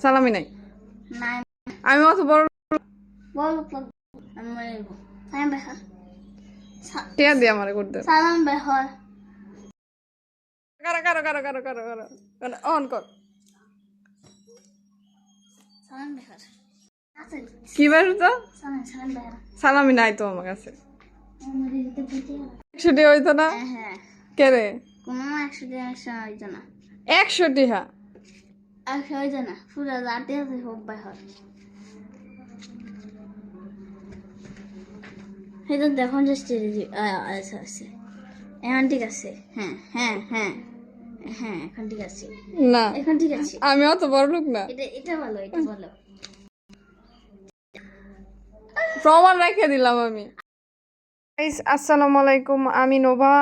সালাম নাই নাই আমি অত বড় বল আমি মরে যাব সালাম বেহার টিয়া দিয়ে আমারে করতে সালাম বেহার কারও কারও কারও কারও কারও কারও অন কর সালাম বেহার কি বার তো সালাম নাই আমার কাছে হইতো না হ্যাঁ কে রে? কোনো একশো দিন একশো হইতো না একশো টিহা একশো হইতো না পুরো রাতে আছে তো দেখুন যে আচ্ছা আছে এখন ঠিক আছে? হ্যাঁ হ্যাঁ হ্যাঁ হ্যাঁ এখন ঠিক আছে। না এখন ঠিক আছে। আমি অত বড় লোক না। এটা এটা ভালো এটা ভালো প্রমাণ রেখে দিলাম আমি। আসসালামু আলাইকুম আমি নোভা।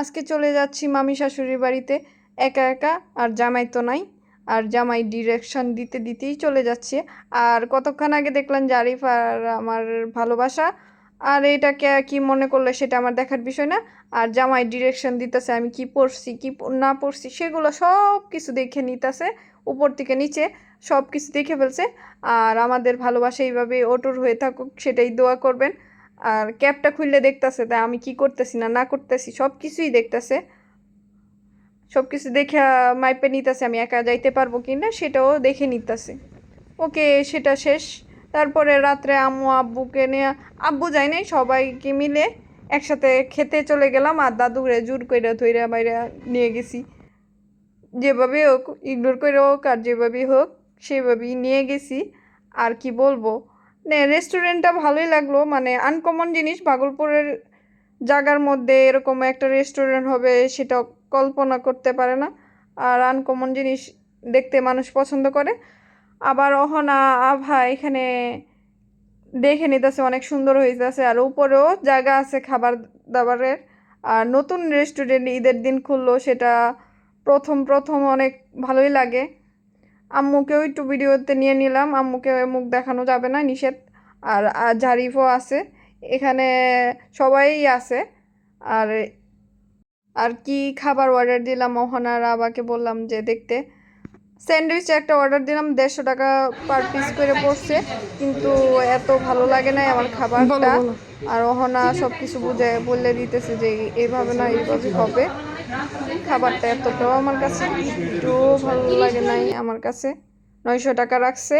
আজকে চলে যাচ্ছি মামি শাশুড়ির বাড়িতে। একা একা, আর জামাই তো নাই। আর জামাই ডিরেকশন দিতে দিতেই চলে যাচ্ছে। আর কতক্ষণ আগে দেখলাম জারিফ আর আমার ভালোবাসা। আর এটাকে কি মনে করলে সেটা আমার দেখার বিষয় না। আর জামাই ডিরেকশন দিতেছে, আমি কি পড়ছি, কি না পড়ছি, সেগুলো সব কিছু দেখে নিতেছে। উপর থেকে নিচে সব কিছু দেখে ফেলছে। আর আমাদের ভালোবাসা এইভাবে অটুর হয়ে থাকুক, সেটাই দোয়া করবেন। আর ক্যাবটা খুললে দেখতেছে তাই আমি কি করতেছি না না করতেছি সব কিছুই দেখতেছে। সব কিছু দেখে মাইপে নিতেছে আমি একা যাইতে পারব কি না সেটাও দেখে নিতেছে। ওকে, সেটা শেষ। তারপরে রাত্রে আম্মু আব্বুকে নিয়ে, আব্বু যাই নাই, সবাইকে মিলে একসাথে খেতে চলে গেলাম আর দাদুরে জোর কইরা ধইরা বাইরে নিয়ে গেছি। যেভাবে হোক, ইগনোর করে হোক আর যেভাবেই হোক, সেভাবেই নিয়ে গেছি। আর কি বলব? রেস্টুরেন্টটা ভালোই লাগল। মানে আনকমন জিনিস ভাগলপুরের জায়গার মধ্যে এরকম একটা রেস্টুরেন্ট হবে সেটা কল্পনা করতে পারে না। আর আনকমন জিনিস দেখতে মানুষ পছন্দ করে। আবার অহনা, আভা এখানে দেখে নিতেছে, অনেক সুন্দর হইতেছে। আর উপরেও জায়গা আছে খাবার দাবারের। আর নতুন রেস্টুরেন্ট ঈদের দিন খুললো, সেটা প্রথম প্রথম অনেক ভালোই লাগে। আম্মুকেও একটু ভিডিওতে নিয়ে নিলাম। আম্মুকে মুখ দেখানো যাবে না, নিষেধ। আর জারিফও আছে। এখানে সবাই আছে। আর আর কি খাবার অর্ডার দিলাম মোহনার আবাকে বললাম যে দেখতে। স্যান্ডউইচ একটা অর্ডার দিলাম দেড়শো টাকা পার পিস করে পড়ছে। কিন্তু এত ভালো লাগে না আমার খাবারটা। আর ওহনা সব কিছু বুঝে বলে দিতেছে যে এইভাবে না এইভাবে হবে। খাবারটা এতটাও আমার কাছে একটু ভালো লাগে নাই আমার কাছে। নয়শো টাকা রাখছে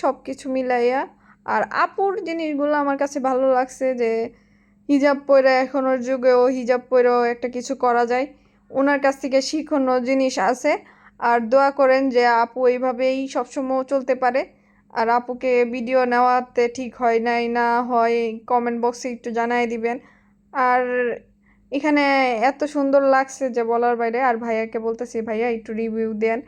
সব কিছু মিলাইয়া। আর আপুর জিনিসগুলো আমার কাছে ভালো লাগছে যে হিজাব পরে এখনোর যুগেও হিজাব পরেও একটা কিছু করা যায়। ওনার কাছ থেকে শিখানো জিনিস আছে। আর দোয়া করেন যে আপু এইভাবেই সবসময় চলতে পারে। আর আপুকে ভিডিও নেওয়াতে ঠিক হয় নাই, না হয় কমেন্ট বক্সে একটু জানাই দিবেন। আর এখানে এত সুন্দর লাগছে যে বলার বাইরে। আর ভাইয়াকে বলতেছি, ভাইয়া, একটু রিভিউ দেন।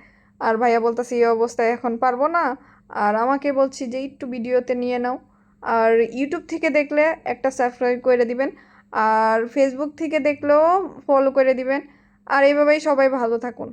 আর ভাইয়া বলতেছি, এই অবস্থায় এখন পারব না। আর আমাকে বলছি যে একটু ভিডিওতে নিয়ে নাও। আর ইউটিউব থেকে দেখলে একটা সাবস্ক্রাইব করে দিবেন, আর ফেসবুক থেকে দেখলেও ফলো করে দিবেন। আর এইভাবেই সবাই ভালো থাকুন।